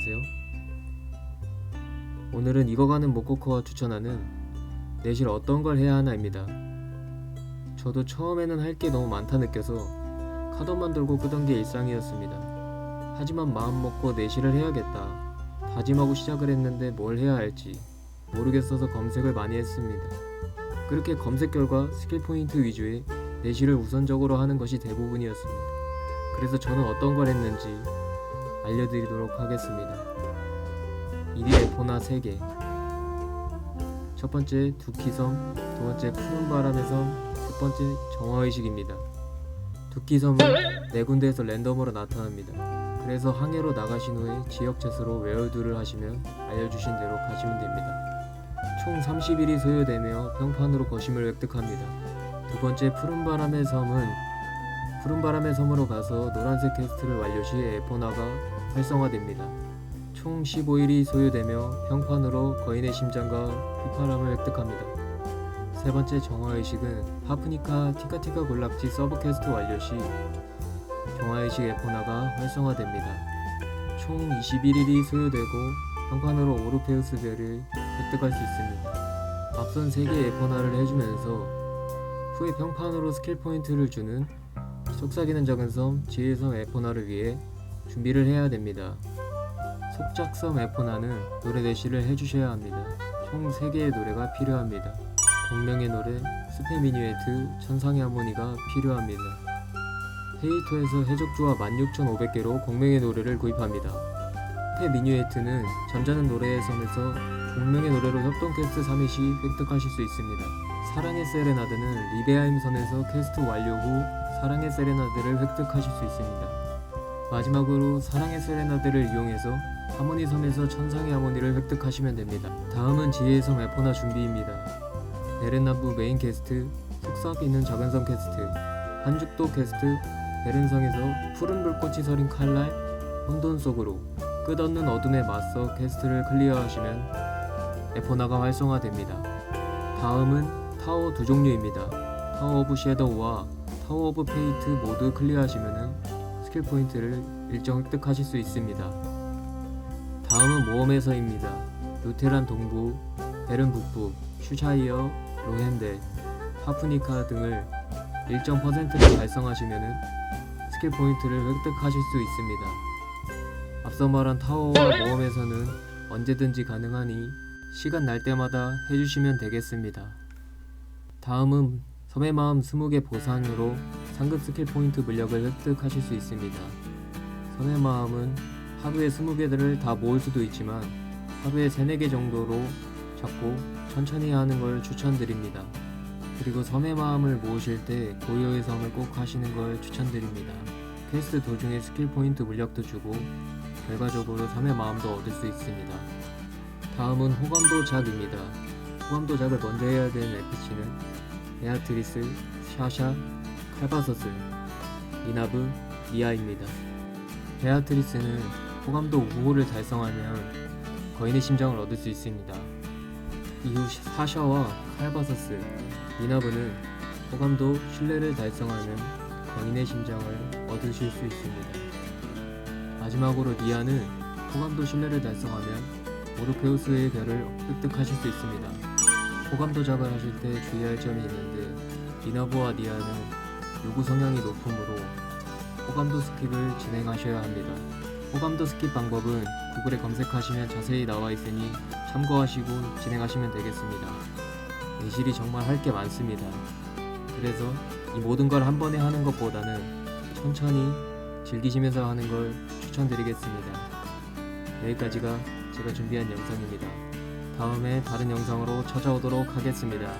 안녕하세요. 오늘은 익어가는 모코코가 추천하는 내실 어떤 걸 해야 하나입니다. 저도 처음에는 할 게 너무 많다 느껴서 카돈만 들고 끄던 게 일상이었습니다. 하지만 마음 먹고 내실을 해야겠다. 다짐하고 시작을 했는데 뭘 해야 할지 모르겠어서 검색을 많이 했습니다. 그렇게 검색 결과 스킬 포인트 위주의 내실을 우선적으로 하는 것이 대부분이었습니다. 그래서 저는 어떤 걸 했는지 알려드리도록 하겠습니다. 1위 에포나 3개 첫 번째 두키섬, 두 번째 푸른 바람의 섬, 세 번째 정화의식입니다. 두키섬은 네 군데에서 랜덤으로 나타납니다. 그래서 항해로 나가신 후에 지역 채소로 웨어드를 하시면 알려주신 대로 가시면 됩니다. 총 30일이 소요되며 평판으로 거심을 획득합니다. 두 번째 푸른 바람의 섬은 푸른 바람의 섬으로 가서 노란색 퀘스트를 완료 시 에포나가 활성화됩니다. 총 15일이 소요되며 평판으로 거인의 심장과 휘파람을 획득합니다. 세 번째 정화의식은 파프니카 티카티카 골락지 서브 퀘스트 완료 시 정화의식 에포나가 활성화됩니다. 총 21일이 소요되고 평판으로 오르페우스 별을 획득할 수 있습니다. 앞선 3개 에포나를 해주면서 후에 평판으로 스킬 포인트를 주는 속삭이는 작은 섬 지혜섬 에포나를 위해 준비를 해야 됩니다. 속작섬 에포나는 노래 대시를 해주셔야 합니다. 총 3개의 노래가 필요합니다. 공명의 노래, 스페 미니웨트, 천상의 하모니가 필요합니다. 헤이토에서 해적주와 16,500개로 공명의 노래를 구입합니다. 스페 미니웨트는 잠자는 노래의 섬에서 공명의 노래로 협동 퀘스트 3회 시 획득하실 수 있습니다. 사랑의 세레나드는 리베아임 섬에서 퀘스트 완료 후 사랑의 세레나드를 획득하실 수 있습니다. 마지막으로 사랑의 세레나드를 이용해서 하모니 섬에서 천상의 하모니를 획득하시면 됩니다. 다음은 지혜의 섬 에포나 준비입니다. 베렌나부 메인 퀘스트, 속삭 있는 작은 섬 퀘스트, 한죽도 퀘스트, 베른성에서 푸른 불꽃이 서린 칼날, 혼돈 속으로 끝없는 어둠에 맞서 퀘스트를 클리어하시면 에포나가 활성화됩니다. 다음은 타워 두 종류입니다. 타워 오브 섀도우와 타워 오브 페이트 모두 클리어하시면 스킬 포인트를 일정 획득하실 수 있습니다. 다음은 모험에서입니다. 루테란 동부, 베른 북부, 슈샤이어, 로헨델, 파프니카 등을 일정 퍼센트를 달성하시면 스킬 포인트를 획득하실 수 있습니다. 앞서 말한 타워와 모험에서는 언제든지 가능하니 시간 날 때마다 해주시면 되겠습니다. 다음은 섬의 마음 20개 보상으로 상급 스킬 포인트 물력을 획득하실 수 있습니다. 섬의 마음은 하루에 20개들을 다 모을 수도 있지만 하루에 3, 4개 정도로 잡고 천천히 하는 걸 추천드립니다. 그리고 섬의 마음을 모으실 때 고요의 섬을 꼭 하시는 걸 추천드립니다. 퀘스트 도중에 스킬 포인트 물력도 주고 결과적으로 섬의 마음도 얻을 수 있습니다. 다음은 호감도 작입니다. 호감도 작을 먼저 해야 되는 NPC는 베아트리스, 샤샤, 칼바서스, 니나브, 니아입니다. 베아트리스는 호감도 5호를 달성하면 거인의 심장을 얻을 수 있습니다. 이후 사샤와 칼바서스, 니나브는 호감도 신뢰를 달성하면 거인의 심장을 얻으실 수 있습니다. 마지막으로 니아는 호감도 신뢰를 달성하면 오르페우스의 별을 획득하실 수 있습니다. 호감 도 작을 하실 때 주의할 점이 있는데 니나브와 니아는 요구 성향이 높으므로 호감도 스킵을 진행하셔야 합니다. 호감도 스킵 방법은 구글에 검색하시면 자세히 나와 있으니 참고하시고 진행하시면 되겠습니다. 내실이 정말 할 게 많습니다. 그래서 이 모든 걸 한 번에 하는 것보다는 천천히 즐기시면서 하는 걸 추천드리겠습니다. 여기까지가 제가 준비한 영상입니다. 다음에 다른 영상으로 찾아오도록 하겠습니다.